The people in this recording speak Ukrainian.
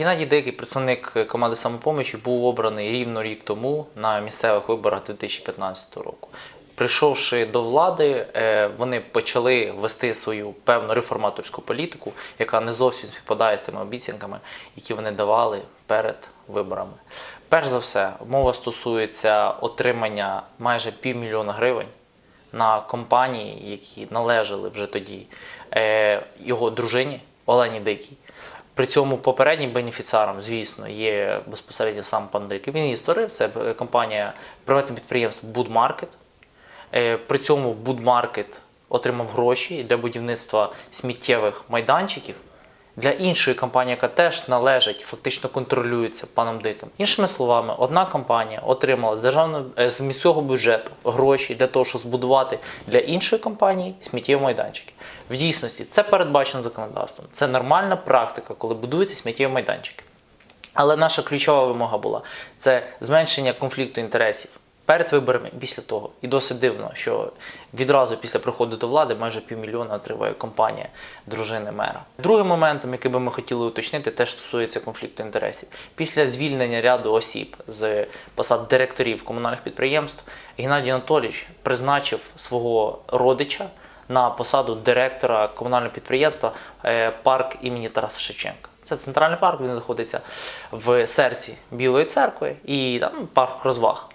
Геннадій Дикий, представник команди самопомочі, був обраний рівно рік тому на місцевих виборах 2015 року. Прийшовши до влади, е, вони почали вести свою певну реформаторську політику, яка не зовсім співпадає з тими обіцянками, які вони давали перед виборами. Перш за все, мова стосується отримання майже півмільйона гривень на компанії, які належали вже тоді е, його дружині Олені Дикій. При цьому попереднім бенефіціаром, звісно, є безпосередньо сам пандик. Він її створив. Це компанія приватне підприємство Будмаркет. Е, При цьому Будмаркет отримав гроші для будівництва сміттєвих майданчиків для іншої компанії, яка теж належить, фактично контролюється паном Диким. Іншими словами, одна компанія отримала з державного е, з міського бюджету гроші для того, щоб збудувати для іншої компанії сміттєві майданчики. В дійсності це передбачено законодавством. Це нормальна практика, коли будуються сміттєві майданчики. Але наша ключова вимога була це зменшення конфлікту інтересів перед виборами після того. І досить дивно, що відразу після приходу до влади майже півмільйона отримує компанія дружини мера. Другим моментом, який би ми хотіли уточнити, теж стосується конфлікту інтересів. Після звільнення ряду осіб з посад директорів комунальних підприємств, Геннадій Анатолійович призначив свого родича на посаду директора комунального підприємства е, парк імені Тараса Шевченка. Це центральний парк, він знаходиться в серці Білої церкви і там парк розваг.